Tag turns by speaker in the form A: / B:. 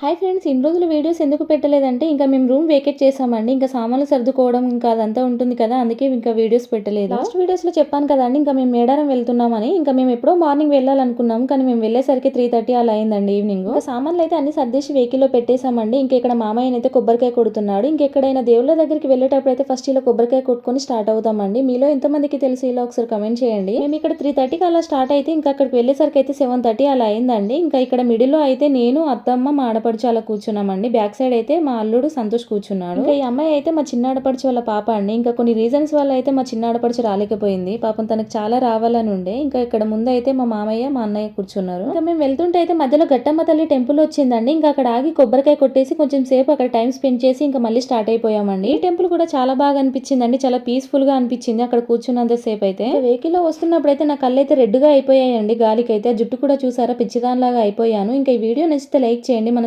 A: Hi friends ఇన్ని రోజులు videos ఎందుకు పెట్టలేదంటే ఇంకా మేము రూమ్ వేకెట్ చేసామండి ఇంకా సామాన్లు సర్దుకోవడం ఇంకా అదంతా ఉంటుంది కదా అందుకే ఇంకా వీడియోస్ పెట్టలేదు. లాస్ట్ వీడియోస్లో చెప్పాను కదండి ఇంకా మేము మేడారం వెళ్తున్నామని. ఇంకా మేము ఎప్పుడో మార్నింగ్ వెళ్ళాలనుకున్నాం కానీ మేము వెళ్ళేసరికి త్రీ థర్టీ అలా అయిందండి ఈవినింగ్ ఇంకా సామాన్లు అయితే అన్ని సర్దేసి వెహికల్లో పెట్టేశామండి. ఇంకా ఇక్కడ మామయ్య అయితే కొబ్బరికాయ కొడుతున్నాడు. ఇంకెక్కడైనా దేవుళ్ళ దగ్గరికి వెళ్ళేటప్పుడు అయితే ఫస్ట్ ఇలా కొబ్బరికాయ కొట్టుకొని స్టార్ట్ అవుతామండి. మీలో ఎంతమందికి తెలుసు ఇలా ఒకసారి కమెంట్ చేయండి. మేము ఇక్కడ త్రీ థర్టీకి అలా స్టార్ట్ అయితే ఇంకా అక్కడికి వెళ్ళేసరికి అయితే సెవెన్ థర్టీ అలా అయిందండి. ఇంకా ఇక్కడ మిడిల్లో అయితే నేను అత్తమ్మ మా ఆడపడుచు అలా కూర్చున్నామండి. బ్యాక్ సైడ్ అయితే మా అల్లుడు సంతోష్ కూర్చున్నాడు. ఇంకా ఈ అమ్మాయి అయితే మా చిన్న ఆడపడుచు వాళ్ళ పాప అండి. ఇంకా కొన్ని రీజన్స్ వల్ల అయితే మా చిన్న ఆడపడుచు రాలేకపోయింది. పాపం తనకు చాలా రావాలని ఉండే. ఇంకా ఇక్కడ ముందు అయితే మా మామయ్య మా అన్నయ్య కూర్చున్నారు. ఇంకా మేము వెళ్తుంటే అయితే మధ్యలో గట్టమ్మ తల్లి టెంపుల్ వచ్చిందండి. ఇంకా అక్కడ ఆగి కొబ్బరికాయ కొట్టేసి కొంచెం సేపు అక్కడ టైం స్పెండ్ చేసి ఇంకా మళ్ళీ స్టార్ట్ అయిపోయామండి. ఈ టెంపుల్ కూడా చాలా బాగా అనిపించిందండి. చాలా పీస్ఫుల్గా అనిపించింది అక్కడ కూర్చున్నంత సేపు అయితే. వెహికల్లో వస్తున్నప్పుడు అయితే నా కళ్ళు అయితే రెడ్గా అయిపోయాయండి. గాలికి అయితే ఆ జుట్టు కూడా చూసారా? పిచ్చిదానిలాగా అయిపోయాను. ఇంకా ఈ వీడియో నచ్చితే లైక్ చేయండి. మన